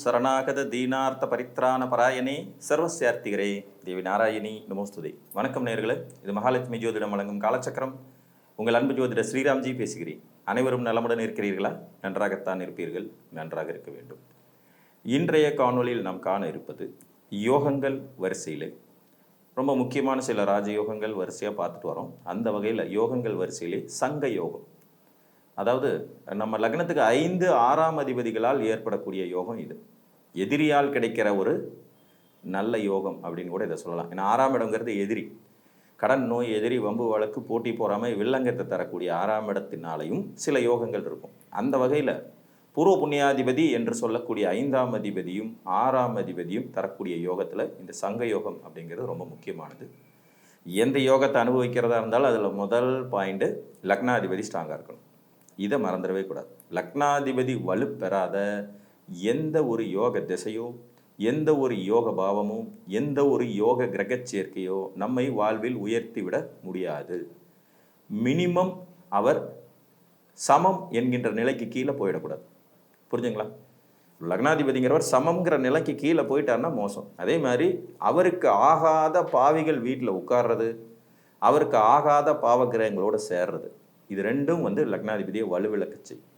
சரணாகத தீனார்த்த பரித்ராண பராயணே சர்வசியார்த்திகரே தேவி நாராயணி நமோஸ்துதே. வணக்கம் நேர்களே இது மகாலட்சுமி ஜோதிடம் வழங்கும் காலச்சக்கரம். உங்கள் அன்பு ஜோதிடர் ஸ்ரீராம்ஜி பேசுகிறேன். அனைவரும் நலமுடன் இருக்கிறீர்களா? நன்றாகத்தான் இருப்பீர்கள் நன்றாக இருக்க வேண்டும். இன்றைய காணொளியில் நாம் காண இருப்பது யோகங்கள் வரிசையில். ரொம்ப முக்கியமான சில ராஜயோகங்கள் வரிசையாக பார்த்துட்டு வரோம். அந்த வகையில் யோகங்கள் வரிசையிலே சங்க யோகம். அதாவது நம்ம லக்னத்துக்கு ஐந்து ஆறாம் அதிபதிகளால் ஏற்படக்கூடிய யோகம் இது. எதிரியால் கிடைக்கிற ஒரு நல்ல யோகம் அப்படின்னு கூட இதை சொல்லலாம். ஏன்னா ஆறாம் இடங்கிறது எதிரி. கடன் நோய் எதிரி வம்பு வழக்கு போட்டி போறாமல் வில்லங்கத்தை தரக்கூடிய ஆறாம் இடத்தினாலையும் சில யோகங்கள் இருக்கும். அந்த வகையில் பூர்வ புண்ணியாதிபதி என்று சொல்லக்கூடிய ஐந்தாம் அதிபதியும் ஆறாம் அதிபதியும் தரக்கூடிய யோகத்தில் இந்த சங்க யோகம் அப்படிங்கிறது ரொம்ப முக்கியமானது. எந்த யோகத்தை அனுபவிக்கிறதா இருந்தாலும் அதில் முதல் பாயிண்ட்டு லக்னாதிபதி ஸ்ட்ராங்காக இருக்கணும். இதை மறந்துடவே கூடாது. லக்னாதிபதி வலுப்பெறாத எந்த ஒரு யோக திசையோ எந்த ஒரு யோக பாவமோ எந்த ஒரு யோக கிரக சேர்க்கையோ நம்மை வாழ்வில் உயர்த்தி விட முடியாது. மினிமம் அவர் சமம் என்கின்ற நிலைக்கு கீழே போயிடக்கூடாது. புரிஞ்சுங்களா? லக்னாதிபதிங்கிறவர் சமங்கிற நிலைக்கு கீழே போயிட்டாருன்னா மோசம். அதே மாதிரி அவருக்கு ஆகாத பாவிகள் வீட்டில் உட்கார்றது அவருக்கு ஆகாத பாவகிரகங்களோட சேர்றது. இது ரெண்டும் வந்து லக்னாதிபதியை வலுவிளக்க செய்யும்.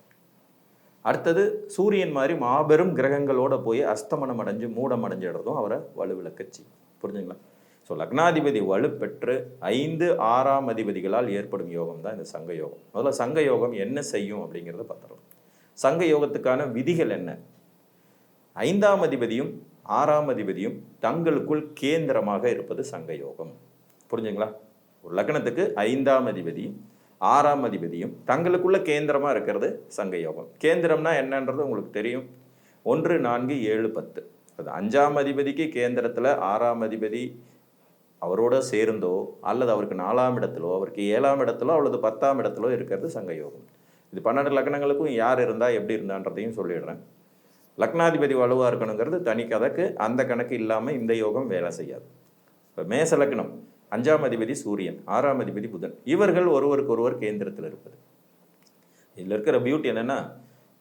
அடுத்தது சூரியன் மாதிரி மாபெரும் கிரகங்களோட போய் அஸ்தமனம் அடைஞ்சு மூடம் அடைஞ்சிடுறதும் அவரை வலுவிளக்க செய்யும். புரிஞ்சுங்களா? ஸோ லக்னாதிபதி வலுப்பெற்று ஐந்து ஆறாம் அதிபதிகளால் ஏற்படும் யோகம் தான் இந்த சங்க யோகம். முதல்ல சங்க யோகம் என்ன செய்யும் அப்படிங்கிறத பார்த்துடலாம். சங்க யோகத்துக்கான விதிகள் என்ன? ஐந்தாம் அதிபதியும் ஆறாம் அதிபதியும் தங்களுக்குள் கேந்திரமாக இருப்பது சங்க யோகம். புரிஞ்சுங்களா? ஒரு லக்னத்துக்கு ஐந்தாம் அதிபதி ஆறாம் அதிபதியும் தங்களுக்குள்ள கேந்திரமா இருக்கிறது சங்க யோகம் கேந்திரம்னா என்னன்றது உங்களுக்கு தெரியும். ஒன்று நான்கு ஏழு பத்து. அது அஞ்சாம் அதிபதிக்கு கேந்திரத்துல ஆறாம் அதிபதி அவரோட சேர்ந்தோ அல்லது அவருக்கு நாலாம் இடத்திலோ அவருக்கு ஏழாம் இடத்திலோ அல்லது பத்தாம் இடத்திலோ இருக்கிறது சங்க யோகம் இது பன்னெண்டு லக்னங்களுக்கும் யார் இருந்தா எப்படி இருந்தான்றதையும் சொல்லிடுறேன். லக்னாதிபதி வலுவாக இருக்கணுங்கிறது தனி கணக்கு அந்த கணக்கு இல்லாமல் இந்த யோகம் வேலை செய்யாது. இப்போ மேச லக்னம். அஞ்சாம் அதிபதி சூரியன் ஆறாம் அதிபதி புதன். இவர்கள் ஒருவருக்கு ஒருவர் கேந்திரத்தில் இருப்பது. இதில் இருக்கிற பியூட்டி என்னென்னா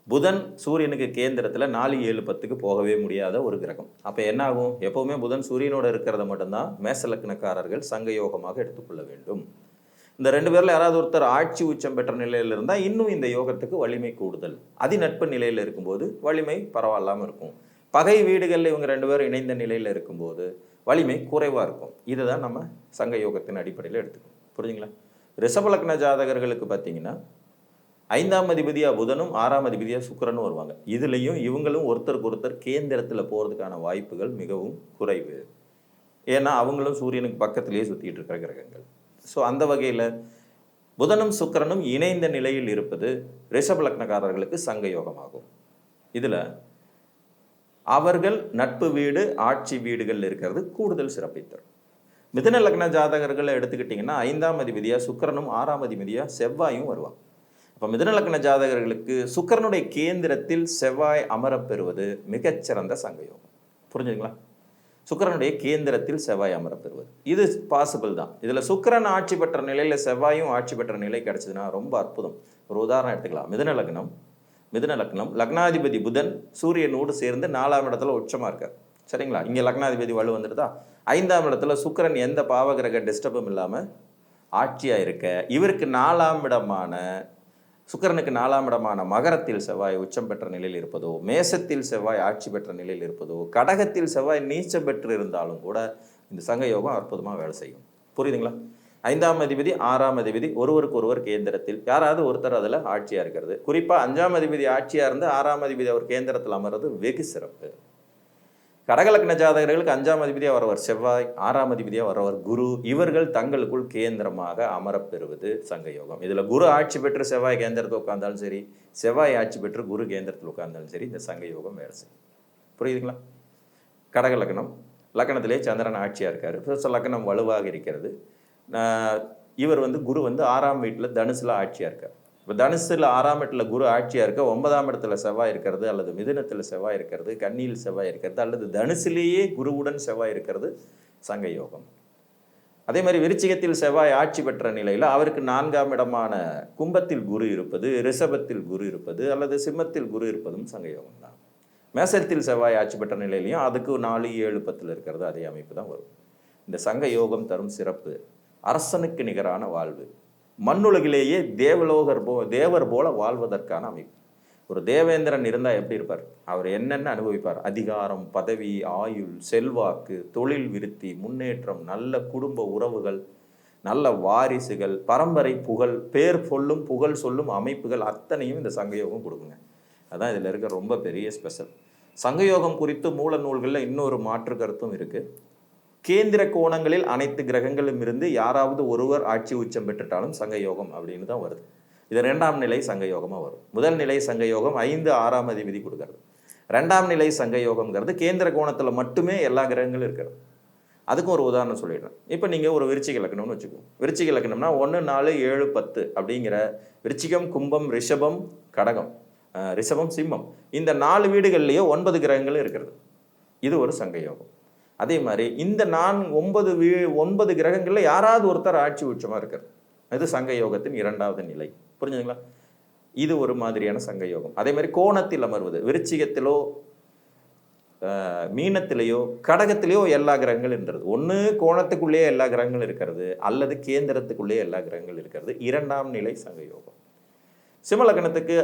புதன் சூரியனுக்கு கேந்திரத்தில் நாலு ஏழு பத்துக்கு போகவே முடியாத ஒரு கிரகம். அப்போ என்னாகும்? எப்போவுமே புதன் சூரியனோட இருக்கிறத மட்டும்தான் மேச லக்னக்காரர்கள் சங்க யோகமாக எடுத்துக்கொள்ள வேண்டும். இந்த ரெண்டு பேரில் யாராவது ஒருத்தர் ஆட்சி உச்சம் பெற்ற நிலையில் இருந்தால் இன்னும் இந்த யோகத்துக்கு வலிமை கூடுதல். அதிநட்பு நிலையில் இருக்கும்போது வலிமை பரவாயில்லாமல் இருக்கும். பகை வீடுகளில் இவங்க ரெண்டு பேரும் இணைந்த நிலையில் இருக்கும்போது வலிமை குறைவாக இருக்கும். இதை தான் நம்ம சங்க யோகத்தின் அடிப்படையில் எடுத்துக்கணும். புரிஞ்சுங்களா? ரிஷபலக்ன ஜாதகர்களுக்கு பார்த்தீங்கன்னா ஐந்தாம் அதிபதியாக புதனும் ஆறாம் அதிபதியாக சுக்கரனும் வருவாங்க. இதுலேயும் இவங்களும் ஒருத்தருக்கு ஒருத்தர் கேந்திரத்தில் போகிறதுக்கான வாய்ப்புகள் மிகவும் குறைவு. ஏன்னா அவங்களும் சூரியனுக்கு பக்கத்திலேயே சுற்றிட்டு இருக்கிற கிரகங்கள். ஸோ அந்த வகையில் புதனும் சுக்கரனும் இணைந்த நிலையில் இருப்பது ரிஷபலக்னக்காரர்களுக்கு சங்க யோகமாகும். இதில் அவர்கள் நட்பு வீடு ஆட்சி வீடுகள் இருக்கிறது கூடுதல் சிறப்பை தரும். மிதுன லக்ன ஜாதகர்களை எடுத்துக்கிட்டிங்கன்னா ஐந்தாம் அதிபதியாக சுக்கிரனும் ஆறாம் அதிபதியாக செவ்வாயும் வருவாங்க. அப்போ மிதன லக்ன ஜாதகர்களுக்கு சுக்கிரனுடைய கேந்திரத்தில் செவ்வாய் அமரப்பெறுவது மிகச்சிறந்த சங்கயோகம். புரிஞ்சுதுங்களா? புரிஞ்சுங்களா சுக்கிரனுடைய கேந்திரத்தில் செவ்வாய் அமரப்பெறுவது இது பாசிபிள் தான். இதில் சுக்கிரன் ஆட்சி பெற்ற நிலையில் செவ்வாயும் ஆட்சி பெற்ற நிலை கிடச்சதுன்னா ரொம்ப அற்புதம். ஒரு உதாரணம் எடுத்துக்கலாம். மிதன லக்னம் மிதுன லக்னம். லக்னாதிபதி புதன் சூரியனோடு சேர்ந்து நாலாம் இடத்துல உச்சமாக இருக்கார். சரிங்களா? இங்கே லக்னாதிபதி வலு வந்துடுதா? ஐந்தாம் இடத்துல சுக்கரன் எந்த பாவகிரக டிஸ்டர்பும் இல்லாமல் ஆட்சியாக இருக்க இவருக்கு நாலாம் இடமான சுக்கரனுக்கு நாலாம் இடமான மகரத்தில் செவ்வாய் உச்சம் பெற்ற நிலையில் இருப்பதோ மேசத்தில் செவ்வாய் ஆட்சி பெற்ற நிலையில் இருப்பதோ கடகத்தில் செவ்வாய் நீச்சம் பெற்று இருந்தாலும் கூட இந்த சங்க யோகம் அற்புதமாக வேலை செய்யும். புரியுதுங்களா? ஐந்தாம் அதிபதி ஆறாம் அதிபதி ஒருவருக்கு ஒருவர் கேந்திரத்தில். யாராவது ஒருத்தர் அதில் ஆட்சியாக இருக்கிறது. குறிப்பாக அஞ்சாம் அதிபதி ஆட்சியாக இருந்து ஆறாம் அதிபதி அவர் கேந்திரத்தில் அமர்றது வெகு சிறப்பு. கடகலக்ன ஜாதகர்களுக்கு அஞ்சாம் அதிபதியாக வரவர் செவ்வாய் ஆறாம் அதிபதியாக வரவர் குரு. இவர்கள் தங்களுக்குள் கேந்திரமாக அமரப்பெறுவது சங்க யோகம் இதில் குரு ஆட்சி பெற்று செவ்வாய் கேந்திரத்தில் உட்கார்ந்தாலும் சரி செவ்வாய் ஆட்சி பெற்று குரு கேந்திரத்தில் உட்கார்ந்தாலும் சரி இந்த சங்க யோகம் வேலை செய்யும். புரியுதுங்களா? கடக லக்னம் லக்னத்திலே சந்திரன் ஆட்சியாக இருக்கார். ஸோ லக்னம் வலுவாக இருக்கிறது. இவர் வந்து குரு வந்து ஆறாம் வீட்டில் தனுசில் ஆட்சியாக இருக்கார். இப்போ தனுசில் ஆறாம் இடத்துல குரு ஆட்சியாக இருக்க ஒன்பதாம் இடத்துல செவ்வாய் இருக்கிறது அல்லது மிதுனத்தில் செவ்வாய் இருக்கிறது கன்னியில் செவ்வாய் இருக்கிறது அல்லது தனுசிலேயே குருவுடன் செவ்வாய் இருக்கிறது சங்க யோகம். அதே மாதிரி விருச்சிகத்தில் செவ்வாய் ஆட்சி பெற்ற நிலையில் அவருக்கு நான்காம் இடமான கும்பத்தில் குரு இருப்பது ரிஷபத்தில் குரு இருப்பது அல்லது சிம்மத்தில் குரு இருப்பதும் சங்க யோகம் தான். மேசத்தில் செவ்வாய் ஆட்சி பெற்ற நிலையிலையும் அதுக்கு நாலு ஏழு பத்தில் இருக்கிறது அதே அமைப்பு தான் வரும். இந்த சங்க யோகம் தரும் சிறப்பு அரசனுக்கு நிகரான வாழ்வு. மண்ணுலகிலேயே தேவலோகர் போ தேவர் போல வாழ்வதற்கான அமைப்பு. ஒரு தேவேந்திரன் இருந்தால் எப்படி இருப்பார்? அவர் என்னென்ன அனுபவிப்பார்? அதிகாரம் பதவி ஆயுள் செல்வாக்கு தொழில் விருத்தி முன்னேற்றம் நல்ல குடும்ப உறவுகள் நல்ல வாரிசுகள் பரம்பரை புகழ் பேர் சொல்லும் புகழ் சொல்லும் அமைப்புகள் அத்தனையும் இந்த சங்கயோகம் கொடுக்குங்க. அதான் இதில் இருக்க ரொம்ப பெரிய ஸ்பெஷல் சங்கயோகம் குறித்து மூல நூல்களில் இன்னொரு மாற்று கருத்தும் இருக்குது கேந்திர கோணங்களில் அனைத்து கிரகங்களும் இருந்து யாராவது ஒருவர் ஆட்சி உச்சம் பெற்றுட்டாலும் சங்கயோகம் அப்படின்னு தான் வருது. இது ரெண்டாம் நிலை சங்கயோகமாக வரும். முதல் நிலை சங்கயோகம் ஐந்து ஆறாம் அதிபதி கொடுக்கறது. ரெண்டாம் நிலை சங்கயோகம்ங்கிறது கேந்திர கோணத்தில் மட்டுமே எல்லா கிரகங்களும் இருக்கிறது. அதுக்கும் ஒரு உதாரணம் சொல்லிடுறேன். இப்போ நீங்கள் ஒரு விருச்சிக லக்னம்னு வச்சுக்கோங்க. விருச்சிக லக்னம்னா ஒன்று நாலு ஏழு பத்து அப்படிங்கிற விருச்சிகம் கும்பம் ரிஷபம் கடகம் ரிஷபம் சிம்மம். இந்த நாலு வீடுகள்லேயே ஒன்பது கிரகங்களும் இருக்கிறது. இது ஒரு சங்கயோகம். அதே மாதிரி இந்த நான் ஒன்பது வீ ஒன்பது கிரகங்களில் யாராவது ஒருத்தர் ஆட்சி உச்சமாக இருக்கிறது இது சங்க யோகத்தின் இரண்டாவது நிலை. புரிஞ்சுங்களா இது ஒரு மாதிரியான சங்க யோகம். அதே மாதிரி கோணத்தில் அமர்வது விருச்சிகத்திலோ மீனத்திலேயோ கடகத்திலேயோ எல்லா கிரகங்களும் இருக்கிறது ஒன்று கோணத்துக்குள்ளேயே எல்லா கிரகங்களும் இருக்கிறது அல்லது கேந்திரத்துக்குள்ளேயே எல்லா கிரகங்களும் இருக்கிறது. இரண்டாம் நிலை சங்க யோகம். சிம்மலக்கணத்துக்கு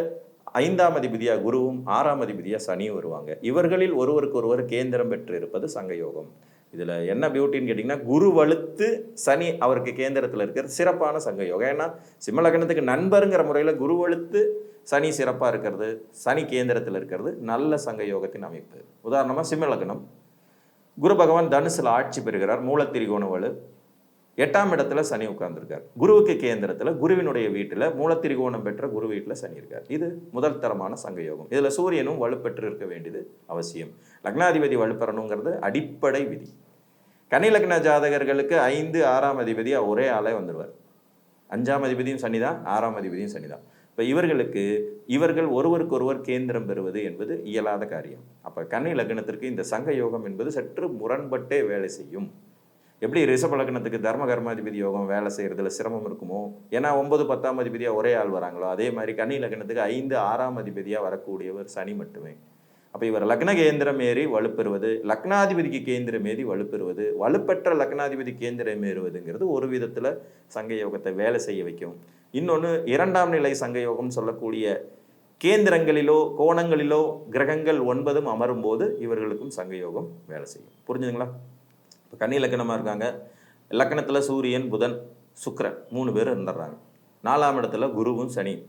ஐந்தாம் அதிபதியாக குருவும் ஆறாம் அதிபதியாக சனியும் வருவாங்க. இவர்களில் ஒருவருக்கு ஒருவர் கேந்திரம் பெற்று இருப்பது சங்கயோகம். இதில் என்ன பியூட்டின்னு கேட்டிங்கன்னா குரு வலுத்து சனி அவருக்கு கேந்திரத்தில் இருக்கிறது சிறப்பான சங்க யோகம் ஏன்னா சிம்மலக்கணத்துக்கு நண்பருங்கிற முறையில் குரு வலுத்து சனி சிறப்பாக இருக்கிறது சனி கேந்திரத்தில் இருக்கிறது நல்ல சங்க யோகத்தின் அமைப்பு உதாரணமாக சிம்மலக்கணம் குரு பகவான் தனுசில் ஆட்சி பெறுகிறார் மூலத்திரிகோண வலு. எட்டாம் இடத்துல சனி உட்கார்ந்துருக்கார். குருவுக்கு கேந்திரத்தில் குருவினுடைய வீட்டில் மூலத்திரிகோணம் பெற்ற குரு வீட்டில் சனி இருக்கார். இது முதல் தரமான சங்கயோகம். இதில் சூரியனும் வலுப்பெற்று இருக்க வேண்டியது அவசியம். லக்னாதிபதி வலுப்பெறணுங்கிறது அடிப்படை விதி. கன்னி லக்ன ஜாதகர்களுக்கு ஐந்து ஆறாம் அதிபதியாக ஒரே ஆளே வந்துடுவார் அஞ்சாம் அதிபதியும் சனிதான் ஆறாம் அதிபதியும் சனிதான். இப்போ இவர்களுக்கு இவர்கள் ஒருவருக்கொருவர் கேந்திரம் பெறுவது என்பது இயலாத காரியம். அப்போ கன்னி லக்னத்திற்கு இந்த சங்க யோகம் என்பது சற்று முரண்பட்டே வேலை செய்யும். எப்படி ரிஷப லக்னத்துக்கு தர்ம கர்மாதிபதி யோகம் வேலை செய்கிறதுல சிரமம் இருக்குமோ? ஏன்னா ஒன்பது பத்தாம் அதிபதியாக ஒரே ஆள் வராங்களோ? அதே மாதிரி கன்னி லக்னத்துக்கு ஐந்து ஆறாம் அதிபதியாக வரக்கூடியவர் சனி மட்டுமே. அப்போ இவர் லக்ன கேந்திரம் ஏறி வலுப்பெறுவது லக்னாதிபதிக்கு கேந்திரம் ஏறி வலுப்பெறுவது வலுப்பெற்ற லக்னாதிபதி கேந்திரம் ஏறுவதுங்கிறது ஒரு விதத்தில் சங்க யோகத்தை வேலை செய்ய வைக்கும். இன்னொன்று இரண்டாம் நிலை சங்க யோகம் சொல்லக்கூடிய கேந்திரங்களிலோ கோணங்களிலோ கிரகங்கள் ஒன்பதும் அமரும் போது இவர்களுக்கும் சங்க யோகம் வேலை செய்யும். புரிஞ்சுதுங்களா? இப்போ கன்னி லக்கணமாக இருக்காங்க. லக்கணத்தில் சூரியன் புதன் சுக்கரன் மூணு பேர் இருந்துடுறாங்க. நாலாம் இடத்துல குருவும் சனி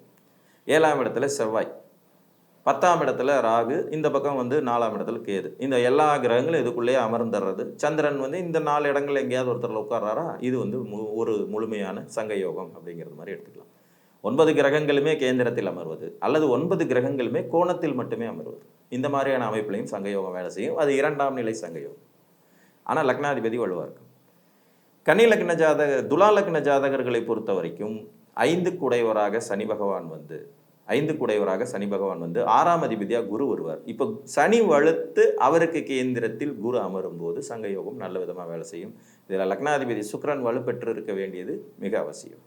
ஏழாம் இடத்துல செவ்வாய். பத்தாம் இடத்துல ராகு. இந்த பக்கம் வந்து நாலாம் இடத்துல கேது. இந்த எல்லா கிரகங்களும் இதுக்குள்ளேயே அமர்ந்துடுறது. சந்திரன் வந்து இந்த நாலு இடங்கள்ல எங்கேயாவது ஒருத்தரில் உட்கார்றாரா? இது வந்து மு- ஒரு முழுமையான சங்க யோகம் அப்படிங்கிறது மாதிரி எடுத்துக்கலாம். ஒன்பது கிரகங்களுமே கேந்திரத்தில் அமர்வது. அல்லது ஒன்பது கிரகங்களுமே கோணத்தில் மட்டுமே அமர்வது. இந்த மாதிரியான அமைப்புலையும் சங்கயோகம் வேலை செய்யும். அது இரண்டாம் நிலை சங்கயோகம். ஆனால் லக்னாதிபதி வலுவாக இருக்கும் கன்னி லக்ன ஜாதக துலா லக்ன ஜாதகர்களை பொறுத்த வரைக்கும் ஐந்து குடையவராக சனி பகவான் வந்து ஐந்து குடையவராக சனி பகவான் வந்து ஆறாம் அதிபதியாக குரு வருவார். இப்போ சனி வலுத்து அவருக்கு கேந்திரத்தில் குரு அமரும் போது சங்க யோகம் நல்ல விதமாக வேலை செய்யும். இதில் லக்னாதிபதி சுக்கிரன் வலுப்பெற்று இருக்க வேண்டியது மிக அவசியம்.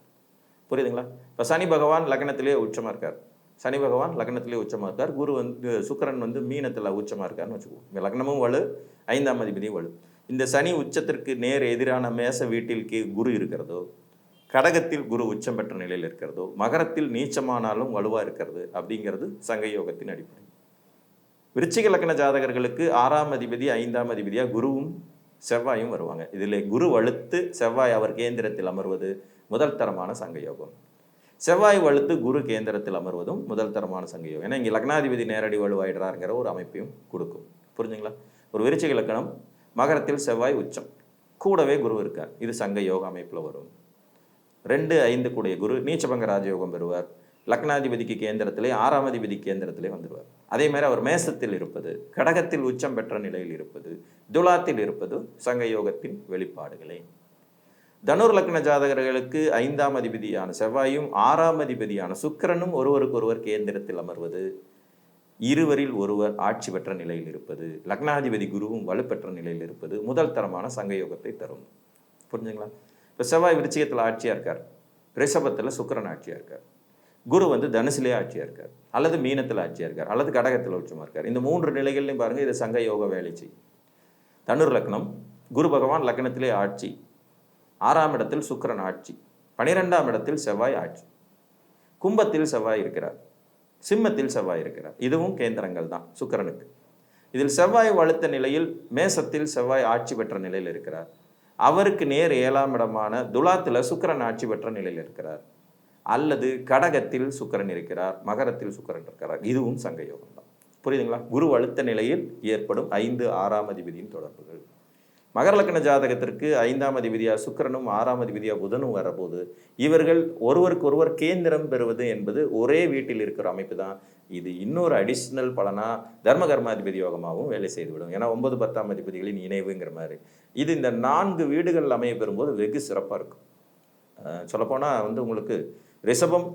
புரியுதுங்களா? இப்போ சனி பகவான் லக்னத்திலே உச்சமாக இருக்கார். சனி பகவான் லக்னத்திலே உச்சமாக இருக்கார். குரு வந்து சுக்கரன் வந்து மீனத்தில் உச்சமாக இருக்காருன்னு வச்சுக்குவோம். லக்னமும் வலு ஐந்தாம் அதிபதியும் வலு. இந்த சனி உச்சத்திற்கு நேர் எதிரான மேச வீட்டில் கீ- குரு இருக்கிறதோ கடகத்தில் குரு உச்சம் பெற்ற நிலையில் இருக்கிறதோ மகரத்தில் நீச்சமானாலும் வலுவாக இருக்கிறது அப்படிங்கிறது சங்க யோகத்தின் அடிப்படை. விருச்சிக லக்கண ஜாதகர்களுக்கு ஆறாம் அதிபதி ஐந்தாம் அதிபதியாக குருவும் செவ்வாயும் வருவாங்க. இதில் குரு வலுத்து செவ்வாய் அவர் கேந்திரத்தில் அமர்வது முதல் தரமான சங்கயோகம். செவ்வாய் வலுத்து குரு கேந்திரத்தில் அமர்வதும் முதல் தரமான சங்கயோகம். ஏன்னா இங்கே லக்னாதிபதி நேரடி வலுவாயிடுறாருங்கிற ஒரு அமைப்பையும் கொடுக்கும். புரிஞ்சுங்களா? ஒரு விருச்சிக லக்கணம் மகரத்தில் செவ்வாய் உச்சம். கூடவே குரு இருக்கார். இது சங்க யோக அமைப்பில் வரும். ரெண்டு ஐந்து கூடிய குரு நீச்சபங்க ராஜயோகம் பெறுவார். லக்னாதிபதிக்கு கேந்திரத்திலே ஆறாம் அதிபதி கேந்திரத்திலே வந்துடுவார் அதே மாதிரி அவர் மேசத்தில் இருப்பது கடகத்தில் உச்சம் பெற்ற நிலையில் இருப்பது துலாத்தில் இருப்பது சங்க யோகத்தின் வெளிப்பாடுகளே. தனுர் லக்ன ஜாதகர்களுக்கு ஐந்தாம் அதிபதியான செவ்வாயும் ஆறாம் அதிபதியான சுக்கிரனும் ஒருவருக்கொருவர் கேந்திரத்தில் அமர்வது இருவரில் ஒருவர் ஆட்சி பெற்ற நிலையில் இருப்பது லக்னாதிபதி குருவும் வலுப்பெற்ற நிலையில் இருப்பது முதல் தரமான சங்க யோகத்தை தரும். புரிஞ்சுங்களா? இப்போ செவ்வாய் விருச்சிகத்தில் ஆட்சியாக இருக்கார். ரிஷபத்தில் சுக்கிரன் ஆட்சியாக இருக்கார். குரு வந்து தனுசிலே ஆட்சியாக இருக்கார். அல்லது மீனத்தில் ஆட்சியாக இருக்கார். அல்லது கடகத்தில் உச்சமாக இருக்கார். இந்த மூன்று நிலைகள்லையும் பாருங்கள் இது சங்க யோக வேலை செய்யும். தனுர் லக்னம் குரு பகவான் லக்னத்திலே ஆட்சி. ஆறாம் இடத்தில் சுக்கிரன் ஆட்சி. பனிரெண்டாம் இடத்தில் செவ்வாய் ஆட்சி. கும்பத்தில் செவ்வாய் இருக்கிறார். சிம்மத்தில் செவ்வாய் இருக்கிறார். இதுவும் கேந்திரங்கள் தான் சுக்கரனுக்கு. இதில் செவ்வாய் வலுத்த நிலையில் மேசத்தில் செவ்வாய் ஆட்சி பெற்ற நிலையில் இருக்கிறார். அவருக்கு நேர் ஏழாம் இடமான துலாத்தில் சுக்கிரன் ஆட்சி பெற்ற நிலையில் இருக்கிறார். அல்லது கடகத்தில் சுக்கரன் இருக்கிறார் மகரத்தில் சுக்கரன் இருக்கிறார். இதுவும் சங்க யோகம் தான். புரியுதுங்களா? குரு அழுத்த நிலையில் ஏற்படும் ஐந்து ஆறாம் அதிபதியின் தொடர்புகள். மகர லக்ன ஜாதகத்திற்கு ஐந்தாம் அதிபதியா சுக்கிரனும் ஆறாம் அதிபதியா புதனும் வரபோது இவர்கள் ஒருவருக்கு ஒருவர் கேந்திரம் பெறுவது என்பது ஒரே வீட்டில் இருக்கிற அமைப்பு தான் இது இன்னொரு அடிஷ்னல் பலனா தர்ம கர்மாதிபதி யோகமாகவும் வேலை செய்துவிடும். ஏன்னா ஒன்பது பத்தாம் அதிபதிகளின் இணைவுங்கிற மாதிரி. இது இந்த நான்கு வீடுகள் அமைய பெறும்போது வெகு சிறப்பாக இருக்கும். சொல்லப்போனால் வந்து உங்களுக்கு ரிஷபம்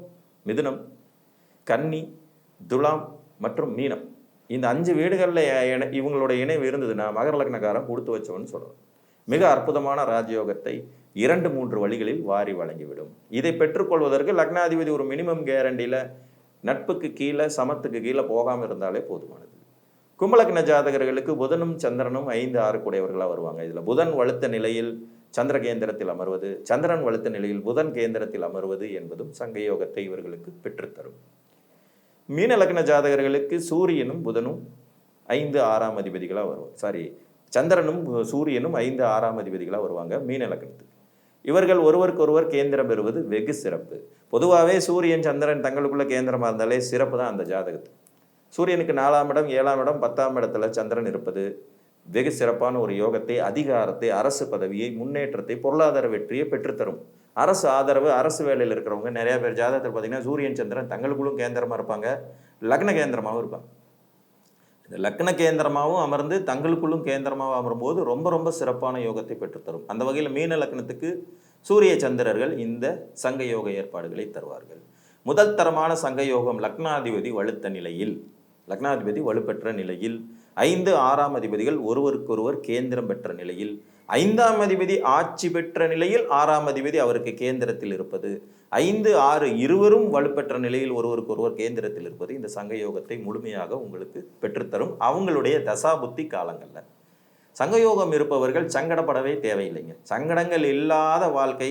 மிதுனம் கன்னி துலாம் மற்றும் மீனம். இந்த அஞ்சு வீடுகளில் இணை- இவங்களோட இணைவு இருந்ததுன்னா மகர லக்னக்காரன் கொடுத்து வச்சவன்னு சொல்லணும் மிக அற்புதமான ராஜயோகத்தை இரண்டு மூன்று வழிகளில் வாரி வழங்கிவிடும். இதை பெற்றுக்கொள்வதற்கு லக்னாதிபதி ஒரு மினிமம் கேரண்டியில் நட்புக்கு கீழே சமத்துக்கு கீழே போகாமல் இருந்தாலே போதுமானது. கும்பலக்ன ஜாதகர்களுக்கு புதனும் சந்திரனும் ஐந்து ஆறு கூடையவர்களாக வருவாங்க. இதில் புதன் வலுத்த நிலையில் சந்திர கேந்திரத்தில் அமர்வது சந்திரன் வலுத்த நிலையில் புதன் கேந்திரத்தில் அமர்வது என்பதும் சங்க யோகத்தை இவர்களுக்கு பெற்றுத்தரும். மீன லக்ன ஜாதகர்களுக்கு சூரியனும் புதனும் ஐந்து ஆறாம் அதிபதிகளாக வருவாங்க. சாரி சந்திரனும் சூரியனும் ஐந்து ஆறாம் அதிபதிகளாக வருவாங்க மீன லக்னத்துக்கு இவர்கள் ஒருவருக்கு ஒருவர் கேந்திரம் பெறுவது வெகு சிறப்பு. பொதுவாகவே சூரியன் சந்திரன் தங்களுக்குள்ள கேந்திரமாக இருந்தாலே சிறப்பு தான் அந்த ஜாதகத்துக்கு. சூரியனுக்கு நாலாம் இடம் ஏழாம் இடம் பத்தாம் இடத்துல சந்திரன் இருப்பது வெகு சிறப்பான ஒரு யோகத்தை அதிகாரத்தை அரசு பதவியை முன்னேற்றத்தை பொருளாதார வெற்றியை பெற்றுத்தரும். அரசு ஆதரவு அரசு வேலையில் இருக்கிறவங்க நிறைய பேர் ஜாதகத்தில் பார்த்தீங்கன்னா சூரியன் சந்திரன் தங்களுக்குள்ளும் கேந்திரமாக இருப்பாங்க. லக்ன கேந்திரமாகவும் இருப்பாங்க. இந்த லக்ன கேந்திரமாகவும் அமர்ந்து தங்களுக்குள்ளும் கேந்திரமாகவும் அமரும்போது ரொம்ப ரொம்ப சிறப்பான யோகத்தை பெற்றுத்தரும். அந்த வகையில் மீன லக்னத்துக்கு சூரிய சந்திரர்கள் இந்த சங்க யோக ஏற்பாடுகளை தருவார்கள். முதல் தரமான சங்க யோகம் லக்னாதிபதி வலுத்த நிலையில். லக்னாதிபதி வலுப்பெற்ற நிலையில். ஐந்து ஆறாம் அதிபதிகள் ஒருவருக்கொருவர் கேந்திரம் பெற்ற நிலையில். ஐந்தாம் அதிபதி ஆட்சி பெற்ற நிலையில் ஆறாம் அதிபதி அவருக்கு கேந்திரத்தில் இருப்பது. ஐந்து ஆறு இருவரும் வலுப்பெற்ற நிலையில் ஒருவருக்கொருவர் கேந்திரத்தில் இருப்பது இந்த சங்க யோகத்தை முழுமையாக உங்களுக்கு பெற்றுத்தரும். அவங்களுடைய தசாபுத்தி காலங்களில். சங்கயோகம் இருப்பவர்கள் சங்கடப்படவே தேவையில்லைங்க. சங்கடங்கள் இல்லாத வாழ்க்கை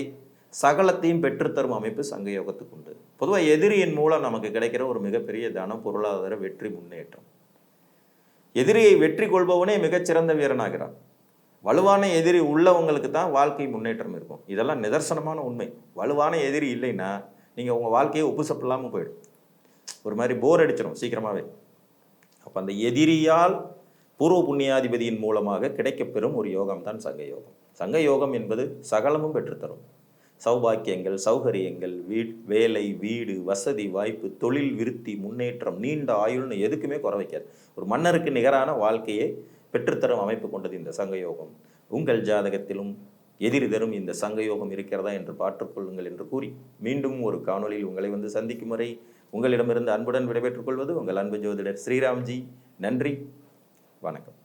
சகலத்தையும் பெற்றுத்தரும் அமைப்பு சங்கயோகத்துக்கு உண்டு. பொதுவாக எதிரியின் மூலம் நமக்கு கிடைக்கிற ஒரு மிகப்பெரிய தனம் பொருளாதார வெற்றி முன்னேற்றம். எதிரியை வெற்றி கொள்பவனே மிகச்சிறந்த வீரனாகிறான். வலுவான எதிரி உள்ளவங்களுக்கு தான் வாழ்க்கை முன்னேற்றம் இருக்கும். இதெல்லாம் நிதர்சனமான உண்மை. வலுவான எதிரி இல்லைன்னா நீங்கள் உங்கள் வாழ்க்கையை உப்பு சப்பில்லாமல் போயிடும். ஒரு மாதிரி போர் அடிச்சிடும் சீக்கிரமாகவே அப்போ அந்த எதிரியால் பூர்வ புண்ணியாதிபதியின் மூலமாக கிடைக்கப்பெறும் ஒரு யோகம் தான் சங்க யோகம். சங்க யோகம் என்பது சகலமும் பெற்றுத்தரும். சௌபாக்கியங்கள் சௌகரியங்கள் வீ வேலை வீடு வசதி வாய்ப்பு தொழில் விருத்தி முன்னேற்றம் நீண்ட ஆயுள்னு எதுக்குமே குறை வைக்காது. ஒரு மன்னருக்கு நிகரான வாழ்க்கையை பெற்றுத்தரும் அமைப்பு கொண்டது இந்த சங்க யோகம் உங்கள் ஜாதகத்திலும் எதிரி தரும் இந்த சங்க யோகம் இருக்கிறதா என்று பார்த்துக்கொள்ளுங்கள் என்று கூறி மீண்டும் ஒரு காணொளியில் உங்களை வந்து சந்திக்கும் வரை உங்களிடமிருந்து அன்புடன் விடைபெற்றுக் கொள்வது உங்கள் அன்பு ஜோதிடர் ஸ்ரீராம்ஜி. நன்றி. வணக்கம்.